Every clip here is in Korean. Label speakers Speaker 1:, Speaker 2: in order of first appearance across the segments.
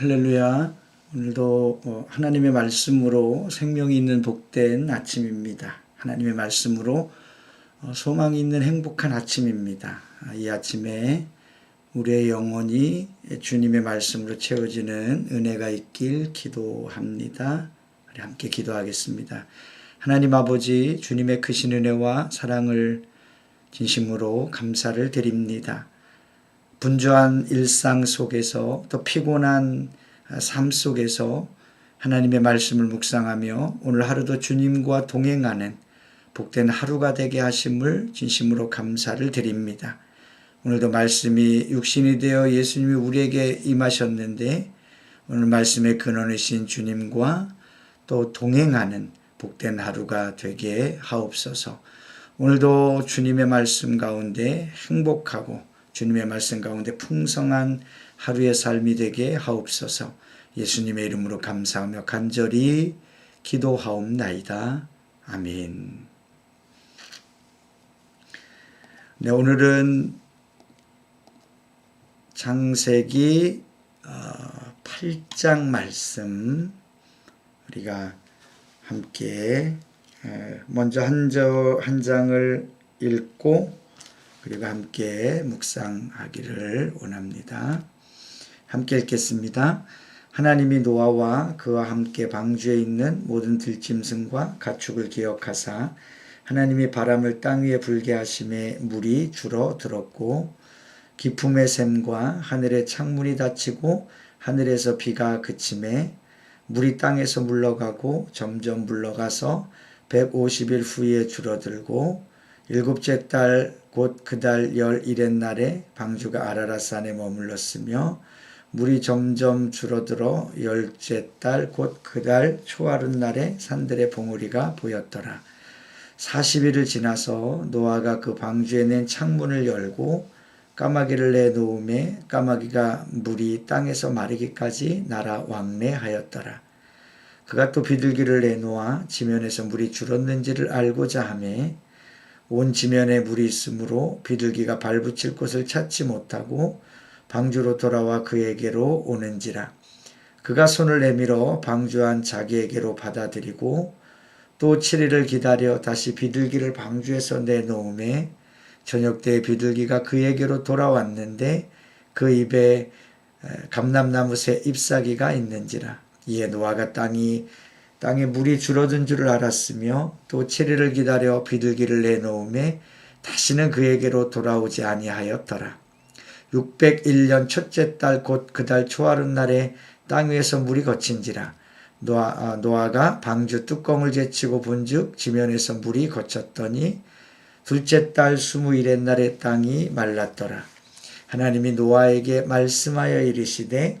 Speaker 1: 할렐루야. 오늘도 어, 하나님의 말씀으로 생명이 있는 복된 아침입니다. 하나님의 말씀으로 어, 소망이 있는 행복한 아침입니다. 아, 이 아침에 우리의 영혼이 주님의 말씀으로 채워지는 은혜가 있길 기도합니다. 우리 함께 기도하겠습니다. 하나님 아버지 주님의 크신 은혜와 사랑을 진심으로 감사를 드립니다. 분주한 일상 속에서 또 피곤한 삶 속에서 하나님의 말씀을 묵상하며 오늘 하루도 주님과 동행하는 복된 하루가 되게 하심을 진심으로 감사를 드립니다. 오늘도 말씀이 육신이 되어 예수님이 우리에게 임하셨는데 오늘 말씀의 근원이신 주님과 또 동행하는 복된 하루가 되게 하옵소서. 오늘도 주님의 말씀 가운데 행복하고 주님의 말씀 가운데 풍성한 하루의 삶이 되게 하옵소서 예수님의 이름으로 감사하며 간절히 기도하옵나이다. 아멘. 네, 오늘은 창세기 8장 어, 말씀 우리가 함께 먼저 한, 한 장을 읽고 그리고 함께 묵상하기를 원합니다. 함께 읽겠습니다. 하나님이 노아와 그와 함께 방주에 있는 모든 들짐승과 가축을 기억하사 하나님이 바람을 땅 위에 불게 하심에 물이 줄어들었고 기품의 샘과 하늘의 창문이 닫히고 하늘에서 비가 그침에 물이 땅에서 물러가고 점점 물러가서 150일 후에 줄어들고 일곱째 달 곧 그 달 열일의 날에 방주가 아라라산에 머물렀으며 물이 점점 줄어들어 열째 달 곧 그 달 초하룻 날에 산들의 봉우리가 보였더라. 40일을 지나서 노아가 그 방주에 낸 창문을 열고 까마귀를 내놓음에 까마귀가 물이 땅에서 마르기까지 날아 왕래하였더라. 그가 또 비둘기를 내놓아 지면에서 물이 줄었는지를 알고자 하매 온 지면에 물이 있으므로 비둘기가 발붙일 곳을 찾지 못하고 방주로 돌아와 그에게로 오는지라. 그가 손을 내밀어 방주한 자기에게로 받아들이고 또 7일을 기다려 다시 비둘기를 방주에서 내놓음에 저녁 때 비둘기가 그에게로 돌아왔는데 그 입에 감람나무 새 잎사귀가 있는지라. 이에 노아가 땅이 땅에 물이 줄어든 줄을 알았으며 또 7일을 기다려 비둘기를 내놓음에 다시는 그에게로 돌아오지 아니하였더라. 601년 첫째 달 곧 그 달 초하룻 날에 땅 위에서 물이 거친지라 노아, 아, 노아가 방주 뚜껑을 제치고 본즉 지면에서 물이 거쳤더니 둘째 달 스무일의 날에 땅이 말랐더라. 하나님이 노아에게 말씀하여 이르시되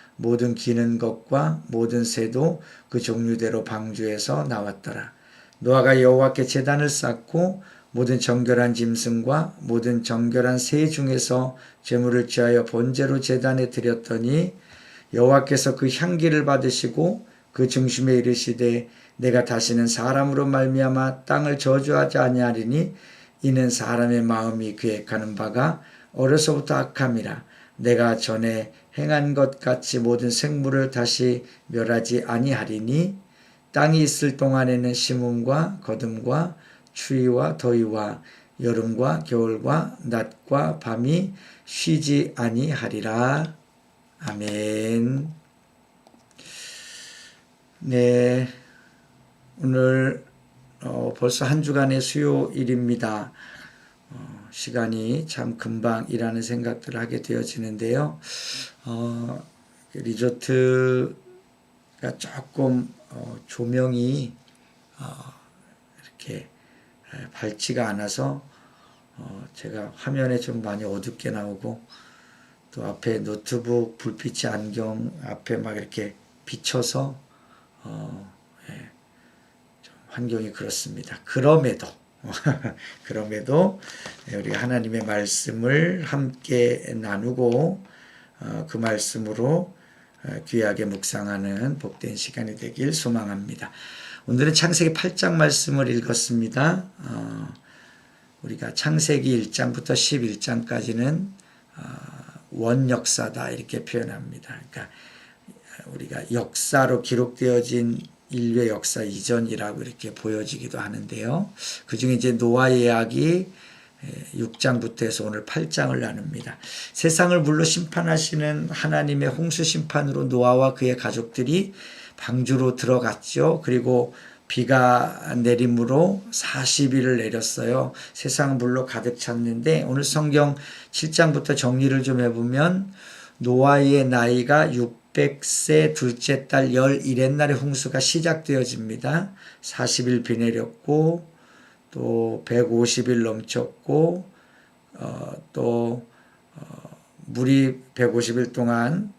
Speaker 1: 모든 기는 것과 모든 새도 그 종류대로 방주에서 나왔더라. 노아가 여호와께 제단을 쌓고 모든 정결한 짐승과 모든 정결한 새 중에서 제물을 취하여 번제로 제단에 드렸더니 여호와께서 그 향기를 받으시고 그 중심에 이르시되 내가 다시는 사람으로 말미암아 땅을 저주하지 아니하리니 이는 사람의 마음이 계획하는 바가 어려서부터 악함이라 내가 전에 행한 것 같이 모든 생물을 다시 멸하지 아니하리니 땅이 있을 동안에는 심음과 거둠과 추위와 더위와 여름과 겨울과 낮과 밤이 쉬지 아니하리라. 아멘. 네. 오늘 어, 벌써 한 주간의 수요일입니다. 어, 시간이 참 금방이라는 생각들을 하게 되어지는데요. 어, 리조트가 조금 어, 조명이 어, 이렇게 밝지가 않아서 어, 제가 화면에 좀 많이 어둡게 나오고 또 앞에 노트북 불빛이 안경 앞에 막 이렇게 비춰서 어, 예, 좀 환경이 그렇습니다. 그럼에도 그럼에도 우리 하나님의 말씀을 함께 나누고 어, 그 말씀으로 어, 귀하게 묵상하는 복된 시간이 되길 소망합니다. 오늘은 창세기 8장 말씀을 읽었습니다. 어, 우리가 창세기 1장부터 11장까지는 원역사다 이렇게 표현합니다. 그러니까 우리가 역사로 기록되어진 인류의 역사 이전이라고 이렇게 보여지기도 하는데요. 그 중에 이제 노아 이야기 6장부터 해서 오늘 8장을 나눕니다. 세상을 물로 심판하시는 하나님의 홍수 심판으로 노아와 그의 가족들이 방주로 들어갔죠. 그리고 비가 내림으로 40일을 내렸어요. 세상 물로 가득 찼는데 오늘 성경 7장부터 정리를 좀 해보면 노아의 나이가 600세 둘째 달 11의 날에 홍수가 시작되어집니다. 40일 비 내렸고 또 150일 넘쳤고 어, 또 어, 물이 150일 동안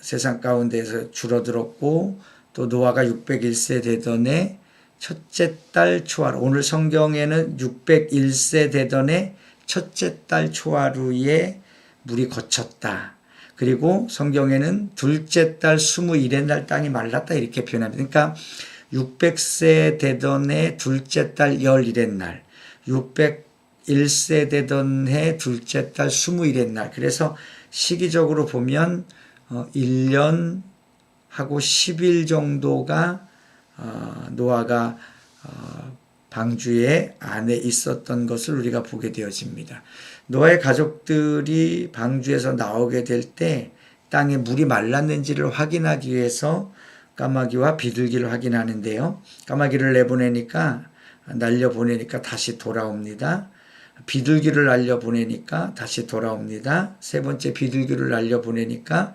Speaker 1: 세상 가운데에서 줄어들었고 또 노아가 601세 되던 해 첫째 달 초하루 오늘 성경에는 601세 되던 해 첫째 달 초하루에 물이 거쳤다. 그리고 성경에는 둘째 달 21의 날 땅이 말랐다 이렇게 표현합니다. 그러니까 600세 되던 해 둘째 달 11의 날, 601세 되던 해 둘째 달 21의 날. 그래서 시기적으로 보면 1년 어, 하고 10일 정도가 어, 노아가 어, 방주의 안에 있었던 것을 우리가 보게 되어집니다. 노아의 가족들이 방주에서 나오게 될 때 땅에 물이 말랐는지를 확인하기 위해서 까마귀와 비둘기를 확인하는데요. 까마귀를 내보내니까 날려 보내니까 다시 돌아옵니다. 비둘기를 날려 보내니까 다시 돌아옵니다. 세 번째 비둘기를 날려 보내니까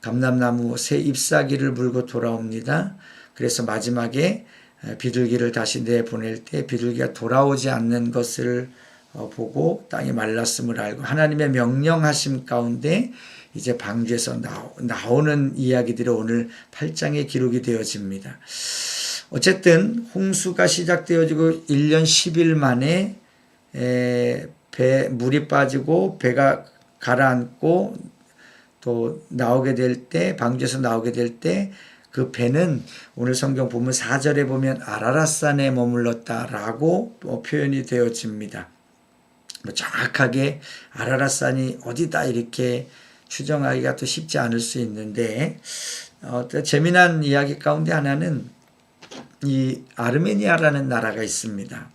Speaker 1: 감람나무 새 잎사귀를 물고 돌아옵니다. 그래서 마지막에 비둘기를 다시 내보낼 때 비둘기가 돌아오지 않는 것을 어, 보고 땅이 말랐음을 알고 하나님의 명령하심 가운데 이제 방주에서 나오 는 이야기들이 오늘 8장에 기록이 되어집니다. 어쨌든 홍수가 시작되어지고 1년 10일 만에 배 물이 빠지고 배가 가라앉고 또 나오게 될 때 방주에서 나오게 될때 그 배는 오늘 성경 보면 4절에 보면 아라라산에 머물렀다라고 뭐 표현이 되어집니다. 뭐 정확하게 아라라산이 어디다 이렇게 추정하기가 또 쉽지 않을 수 있는데 어, 재미난 이야기 가운데 하나는 이 아르메니아라는 나라가 있습니다.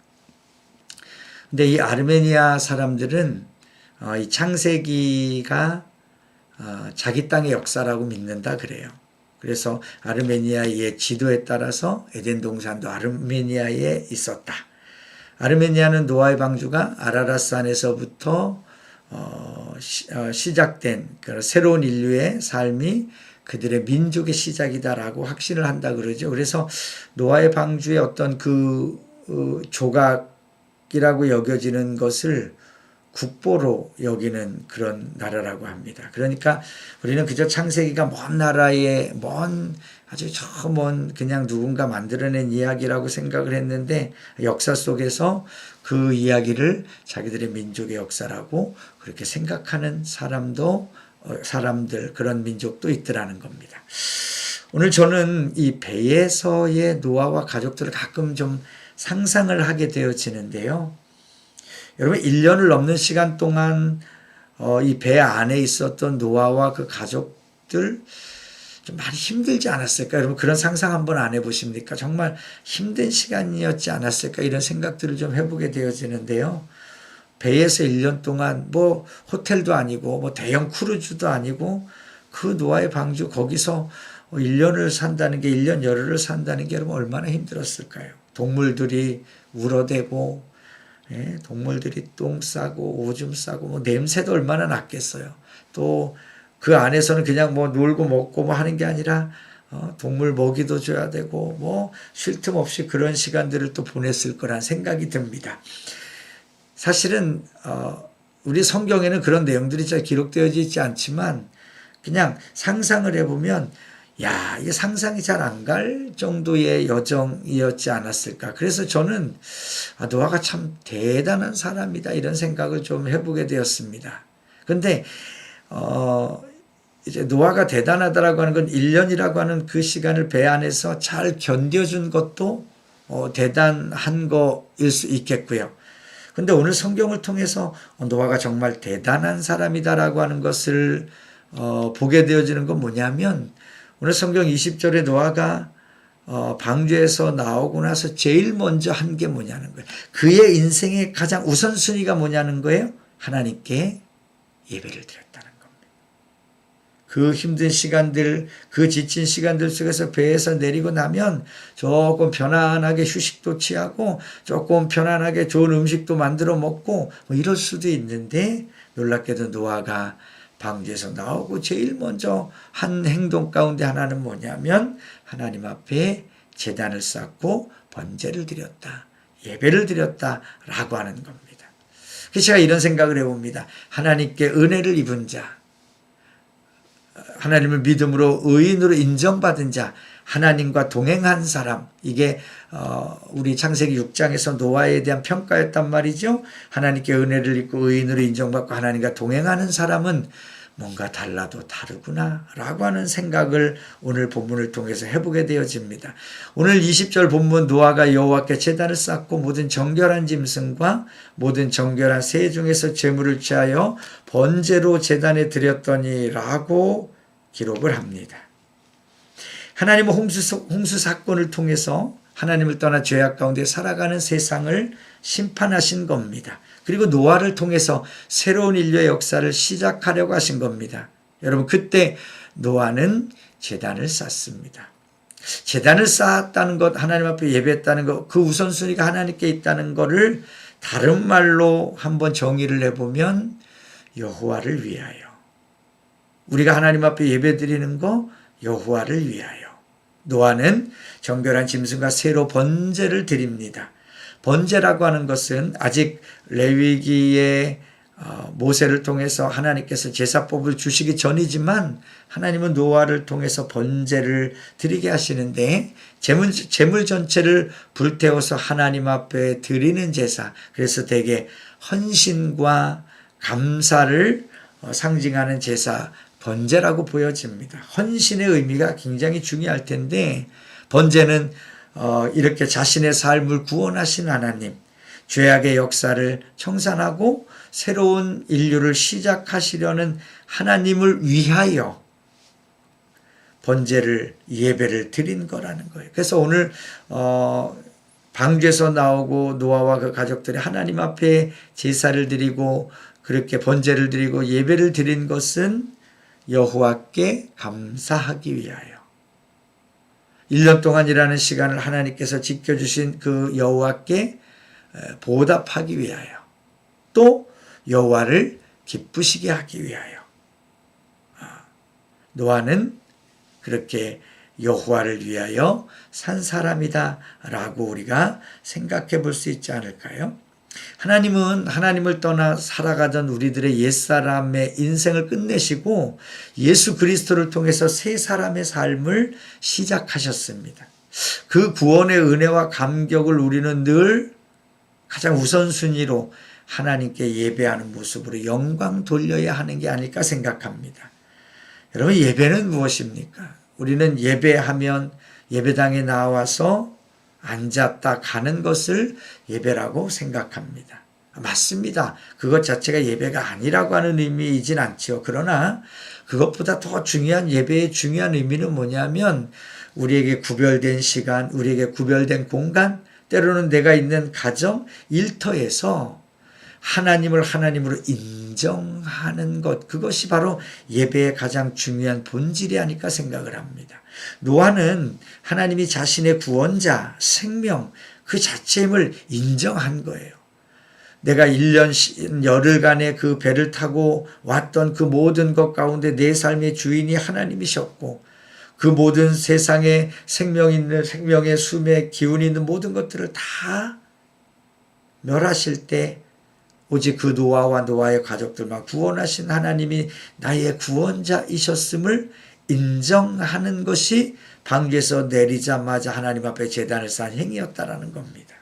Speaker 1: 근데 이 아르메니아 사람들은 어, 이 창세기가 어, 자기 땅의 역사라고 믿는다 그래요. 그래서 아르메니아의 지도에 따라서 에덴 동산도 아르메니아에 있었다. 아르메니아는 노아의 방주가 아라라산에서부터 어, 시, 어, 작된 새로운 인류의 삶이 그들의 민족의 시작이다라고 확신을 한다 그러죠. 그래서 노아의 방주의 어떤 그 어, 조각이라고 여겨지는 것을 국보로 여기는 그런 나라라고 합니다. 그러니까 우리는 그저 창세기가 먼 나라의 먼 아주 저 먼 그냥 누군가 만들어낸 이야기라고 생각을 했는데 역사 속에서 그 이야기를 자기들의 민족의 역사라고 그렇게 생각하는 사람도 어, 사람들 그런 민족도 있더라는 겁니다. 오늘 저는 이 배에서의 노아와 가족들을 가끔 좀 상상을 하게 되어지는데요. 여러분 1년을 넘는 시간 동안 어, 이 배 안에 있었던 노아와 그 가족들 좀 많이 힘들지 않았을까? 여러분 그런 상상 한번 안 해보십니까? 정말 힘든 시간이었지 않았을까? 이런 생각들을 좀 해보게 되어지는데요. 배에서 1년 동안 뭐 호텔도 아니고 뭐 대형 크루즈도 아니고 그 노아의 방주 거기서 1년을 산다는 게 1년 열흘을 산다는 게 여러분 얼마나 힘들었을까요? 동물들이 울어대고 예, 동물들이 똥 싸고 오줌 싸고 뭐 냄새도 얼마나 났겠어요. 또 그 안에서는 그냥 뭐 놀고 먹고 뭐 하는 게 아니라 어, 동물 먹이도 줘야 되고 뭐 쉴 틈 없이 그런 시간들을 또 보냈을 거란 생각이 듭니다. 사실은 어, 우리 성경에는 그런 내용들이 잘 기록되어져 있지 않지만 그냥 상상을 해보면 야, 이게 상상이 잘 안 갈 정도의 여정이었지 않았을까. 그래서 저는 아, 노아가 참 대단한 사람이다 이런 생각을 좀 해보게 되었습니다. 근데 어 이제 노아가 대단하다라고 하는 건 1년이라고 하는 그 시간을 배 안에서 잘 견뎌준 것도 어, 대단한 거일 수 있겠고요. 근데 오늘 성경을 통해서 어, 노아가 정말 대단한 사람이다라고 하는 것을 어, 보게 되어지는 건 뭐냐면 오늘 성경 20절에 노아가 어, 방주에서 나오고 나서 제일 먼저 한 게 뭐냐는 거예요. 그의 인생의 가장 우선순위가 뭐냐는 거예요. 하나님께 예배를 드렸다는 겁니다. 그 힘든 시간들, 그 지친 시간들 속에서 배에서 내리고 나면 조금 편안하게 휴식도 취하고 조금 편안하게 좋은 음식도 만들어 먹고 뭐 이럴 수도 있는데 놀랍게도 노아가 방주에서 나오고 제일 먼저 한 행동 가운데 하나는 뭐냐면 하나님 앞에 재단을 쌓고 번제를 드렸다. 예배를 드렸다라고 하는 겁니다. 그래서 제가 이런 생각을 해봅니다. 하나님께 은혜를 입은 자, 하나님을 믿음으로 의인으로 인정받은 자, 하나님과 동행한 사람, 이게 어, 우리 창세기 6장에서 노아에 대한 평가였단 말이죠. 하나님께 은혜를 입고 의인으로 인정받고 하나님과 동행하는 사람은 뭔가 달라도 다르구나 라고 하는 생각을 오늘 본문을 통해서 해보게 되어집니다. 오늘 20절 본문 노아가 여호와께 제단을 쌓고 모든 정결한 짐승과 모든 정결한 새 중에서 제물을 취하여 번제로 제단에 드렸더니 라고 기록을 합니다. 하나님은 홍수, 홍수 사건을 통해서 하나님을 떠나 죄악 가운데 살아가는 세상을 심판하신 겁니다. 그리고 노아를 통해서 새로운 인류의 역사를 시작하려고 하신 겁니다. 여러분, 그때 노아는 재단을 쌓습니다. 재단을 쌓았다는 것, 하나님 앞에 예배했다는 것, 그 우선순위가 하나님께 있다는 것을 다른 말로 한번 정의를 해보면 여호와를 위하여. 우리가 하나님 앞에 예배드리는 거 여호와를 위하여. 노아는 정결한 짐승과 새로 번제를 드립니다. 번제라고 하는 것은 아직 레위기의 어, 모세를 통해서 하나님께서 제사법을 주시기 전이지만 하나님은 노아를 통해서 번제를 드리게 하시는데 재물, 재물 전체를 불태워서 하나님 앞에 드리는 제사 그래서 대개 헌신과 감사를 어, 상징하는 제사 번제라고 보여집니다. 헌신의 의미가 굉장히 중요할 텐데 번제는 어, 이렇게 자신의 삶을 구원하신 하나님, 죄악의 역사를 청산하고 새로운 인류를 시작하시려는 하나님을 위하여 번제를 예배를 드린 거라는 거예요. 그래서 오늘 어, 방주에서 나오고 노아와 그 가족들이 하나님 앞에 제사를 드리고 그렇게 번제를 드리고 예배를 드린 것은 여호와께 감사하기 위하여. 1년 동안이라는 시간을 하나님께서 지켜주신 그 여호와께 보답하기 위하여. 또 여호와를 기쁘시게 하기 위하여. 아, 노아는 그렇게 여호와를 위하여 산 사람이다 라고 우리가 생각해 볼 수 있지 않을까요? 하나님은 하나님을 떠나 살아가던 우리들의 옛사람의 인생을 끝내시고 예수 그리스도를 통해서 새 사람의 삶을 시작하셨습니다. 그 구원의 은혜와 감격을 우리는 늘 가장 우선순위로 하나님께 예배하는 모습으로 영광 돌려야 하는 게 아닐까 생각합니다. 여러분, 예배는 무엇입니까? 우리는 예배하면 예배당에 나와서 앉았다 가는 것을 예배라고 생각합니다. 맞습니다. 그것 자체가 예배가 아니라고 하는 의미이진 않죠. 그러나 그것보다 더 중요한 예배의 중요한 의미는 뭐냐면 우리에게 구별된 시간, 우리에게 구별된 공간, 때로는 내가 있는 가정, 일터에서 하나님을 하나님으로 인정하는 것, 그것이 바로 예배의 가장 중요한 본질이 아닐까 생각을 합니다. 노아는 하나님이 자신의 구원자, 생명, 그 자체임을 인정한 거예요. 내가 1년 열흘간의 그 배를 타고 왔던 그 모든 것 가운데 내 삶의 주인이 하나님이셨고 그 모든 세상에 생명 있는 생명의 숨에 기운 있는 모든 것들을 다 멸하실 때 오직 그 노아와 노아의 가족들만 구원하신 하나님이 나의 구원자이셨음을 인정하는 것이 방주에서 내리자마자 하나님 앞에 재단을 쌓은 행위였다라는 겁니다.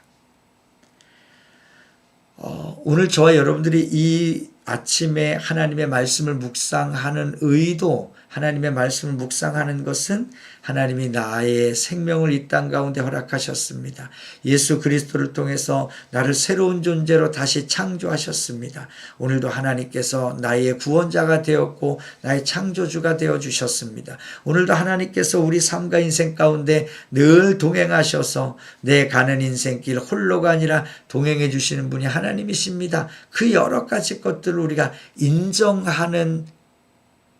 Speaker 1: 어, 오늘 저와 여러분들이 이 아침에 하나님의 말씀을 묵상하는 의도, 하나님의 말씀을 묵상하는 것은 하나님이 나의 생명을 이 땅 가운데 허락하셨습니다. 예수 그리스도를 통해서 나를 새로운 존재로 다시 창조하셨습니다. 오늘도 하나님께서 나의 구원자가 되었고 나의 창조주가 되어 주셨습니다. 오늘도 하나님께서 우리 삶과 인생 가운데 늘 동행하셔서 내 가는 인생길 홀로가 아니라 동행해 주시는 분이 하나님이십니다. 그 여러 가지 것들 을 우리가 인정하는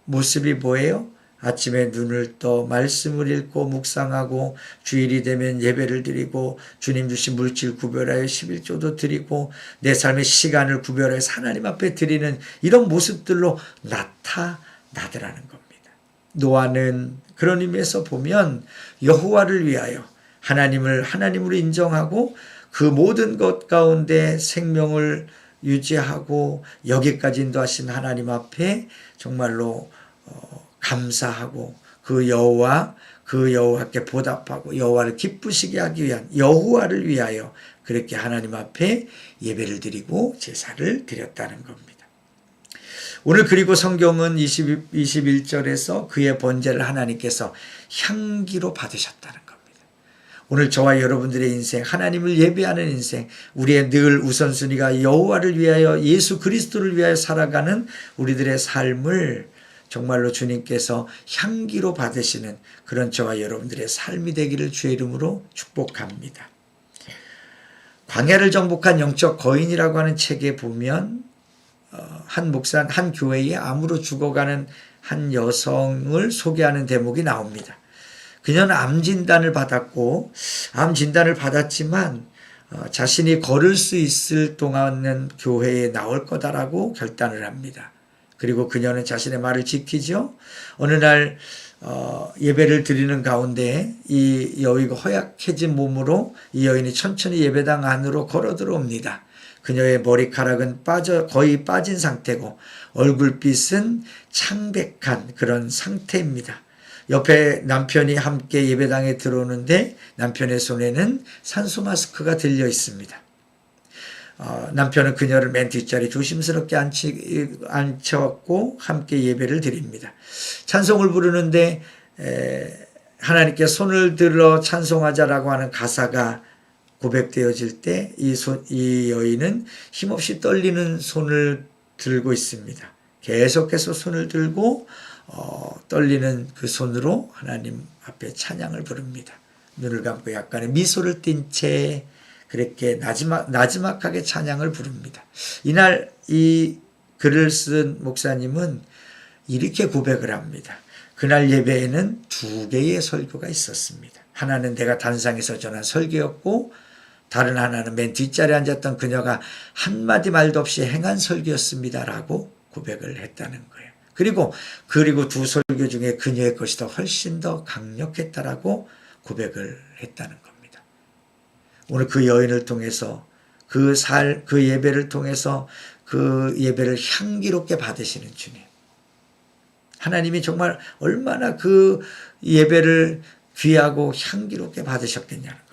Speaker 1: 모습이 뭐예요? 아침에 눈을 떠 말씀을 읽고 묵상하고 주일이 되면 예배를 드리고 주님 주신 물질 구별하여 11조도 드리고 내 삶의 시간을 구별하여 하나님 앞에 드리는 이런 모습들로 나타나더라는 겁니다. 노아는 그런 의미에서 보면 여호와를 위하여 하나님을 하나님으로 인정하고 그 모든 것 가운데 생명을 유지하고 여기까지 인도하신 하나님 앞에 정말로 어, 감사하고 그 여호와 그 여호와께 보답하고 여호와를 기쁘시게 하기 위한 여호와를 위하여 그렇게 하나님 앞에 예배를 드리고 제사를 드렸다는 겁니다. 오늘 그리고 성경은 20, 21절에서 그의 번제를 하나님께서 향기로 받으셨다는. 오늘 저와 여러분들의 인생, 하나님을 예배하는 인생, 우리의 늘 우선순위가 여호와를 위하여 예수 그리스도를 위하여 살아가는 우리들의 삶을 정말로 주님께서 향기로 받으시는 그런 저와 여러분들의 삶이 되기를 주의 이름으로 축복합니다. 광야를 정복한 영적 거인이라고 하는 책에 보면 어, 한 목사 한 교회에 암으로 죽어가는 한 여성을 소개하는 대목이 나옵니다. 그녀는 암 진단을 받았고 암 진단을 받았지만 어, 자신이 걸을 수 있을 동안은 교회에 나올 거다라고 결단을 합니다. 그리고 그녀는 자신의 말을 지키죠. 어느 날 어, 예배를 드리는 가운데 이 여인이 허약해진 몸으로 이 여인이 천천히 예배당 안으로 걸어 들어옵니다. 그녀의 머리카락은 빠져 거의 빠진 상태고 얼굴빛은 창백한 그런 상태입니다. 옆에 남편이 함께 예배당에 들어오는데 남편의 손에는 산소 마스크가 들려 있습니다. 어, 남편은 그녀를 맨 뒷자리 조심스럽게 앉히, 앉혀고 함께 예배를 드립니다. 찬송을 부르는데 에, 하나님께 손을 들어 찬송하자라고 하는 가사가 고백되어질 때이 이 여인은 힘없이 떨리는 손을 들고 있습니다. 계속해서 손을 들고 어, 떨리는 그 손으로 하나님 앞에 찬양을 부릅니다. 눈을 감고 약간의 미소를 띤 채 그렇게 나지막, 나지막하게 찬양을 부릅니다. 이날 이 글을 쓴 목사님은 이렇게 고백을 합니다. 그날 예배에는 두 개의 설교가 있었습니다. 하나는 내가 단상에서 전한 설교였고 다른 하나는 맨 뒷자리에 앉았던 그녀가 한마디 말도 없이 행한 설교였습니다라고 고백을 했다는 거예요. 그리고 그리고 두 설교 중에 그녀의 것이 더 훨씬 더 강력했다라고 고백을 했다는 겁니다. 오늘 그 여인을 통해서 그 살, 그 예배를 통해서 그 예배를 향기롭게 받으시는 주님. 하나님이 정말 얼마나 그 예배를 귀하고 향기롭게 받으셨겠냐는.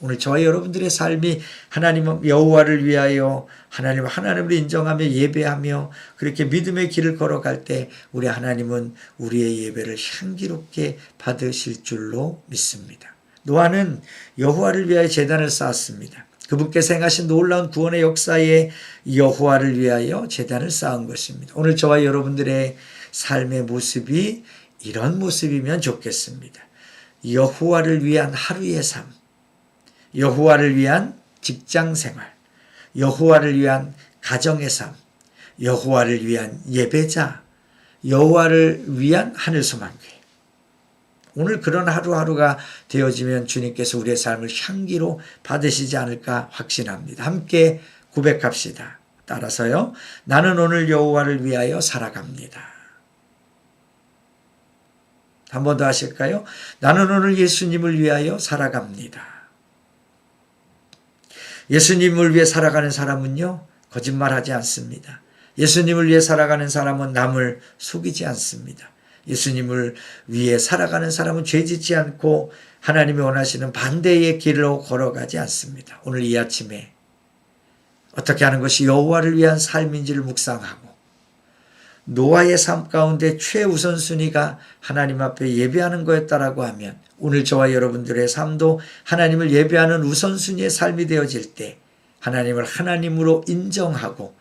Speaker 1: 오늘 저와 여러분들의 삶이 하나님 여호와를 위하여 하나님 하나님을 인정하며 예배하며 그렇게 믿음의 길을 걸어갈 때 우리 하나님은 우리의 예배를 향기롭게 받으실 줄로 믿습니다. 노아는 여호와를 위하여 재단을 쌓았습니다. 그분께서 행하신 놀라운 구원의 역사에 여호와를 위하여 재단을 쌓은 것입니다. 오늘 저와 여러분들의 삶의 모습이 이런 모습이면 좋겠습니다. 여호와를 위한 하루의 삶, 여호와를 위한 직장 생활, 여호와를 위한 가정의 삶, 여호와를 위한 예배자, 여호와를 위한 하늘 소망교회. 오늘 그런 하루하루가 되어지면 주님께서 우리의 삶을 향기로 받으시지 않을까 확신합니다. 함께 고백합시다. 따라서요. 나는 오늘 여호와를 위하여 살아갑니다. 한 번 더 하실까요? 나는 오늘 예수님을 위하여 살아갑니다. 예수님을 위해 살아가는 사람은요. 거짓말하지 않습니다. 예수님을 위해 살아가는 사람은 남을 속이지 않습니다. 예수님을 위해 살아가는 사람은 죄 짓지 않고 하나님이 원하시는 반대의 길로 걸어가지 않습니다. 오늘 이 아침에 어떻게 하는 것이 여호와를 위한 삶인지를 묵상하고 노아의 삶 가운데 최우선순위가 하나님 앞에 예배하는 거였다라고 하면 오늘 저와 여러분들의 삶도 하나님을 예배하는 우선순위의 삶이 되어질 때 하나님을 하나님으로 인정하고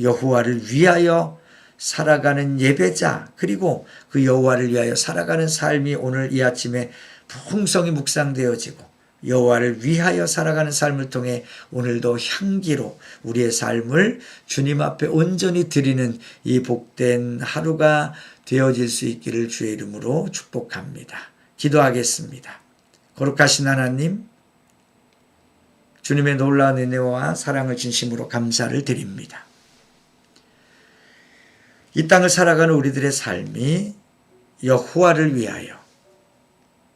Speaker 1: 여호와를 위하여 살아가는 예배자 그리고 그 여호와를 위하여 살아가는 삶이 오늘 이 아침에 풍성히 묵상되어지고 여호와를 위하여 살아가는 삶을 통해 오늘도 향기로 우리의 삶을 주님 앞에 온전히 드리는 이 복된 하루가 되어질 수 있기를 주의 이름으로 축복합니다. 기도하겠습니다. 거룩하신 하나님, 주님의 놀라운 은혜와 사랑을 진심으로 감사를 드립니다. 이 땅을 살아가는 우리들의 삶이 여호와를 위하여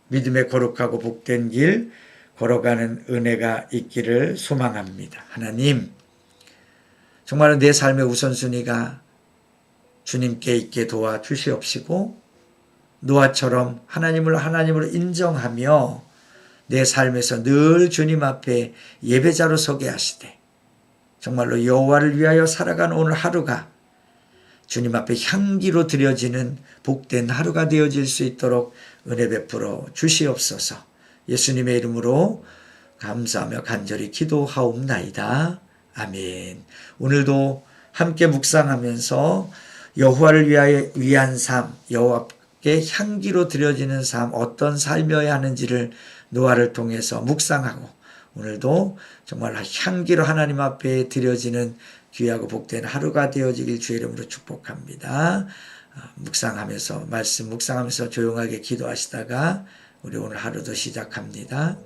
Speaker 1: 믿음의 거룩하고 복된 길 걸어가는 은혜가 있기를 소망합니다. 하나님, 정말 내 삶의 우선순위가 주님께 있게 도와 주시옵시고 노아처럼 하나님을 하나님으로 인정하며 내 삶에서 늘 주님 앞에 예배자로 서게 하시되 정말로 여호와를 위하여 살아가는 오늘 하루가 주님 앞에 향기로 드려지는 복된 하루가 되어질 수 있도록 은혜 베풀어 주시옵소서. 예수님의 이름으로 감사하며 간절히 기도하옵나이다. 아멘. 오늘도 함께 묵상하면서 여호와를 위하여 위한 삶, 여호와께 향기로 드려지는 삶, 어떤 삶이어야 하는지를 노아를 통해서 묵상하고 오늘도 정말 향기로 하나님 앞에 드려지는 귀하고 복된 하루가 되어지길 주의 이름으로 축복합니다. 아, 묵상하면서 말씀 묵상하면서 조용하게 기도하시다가 우리 오늘 하루도 시작합니다.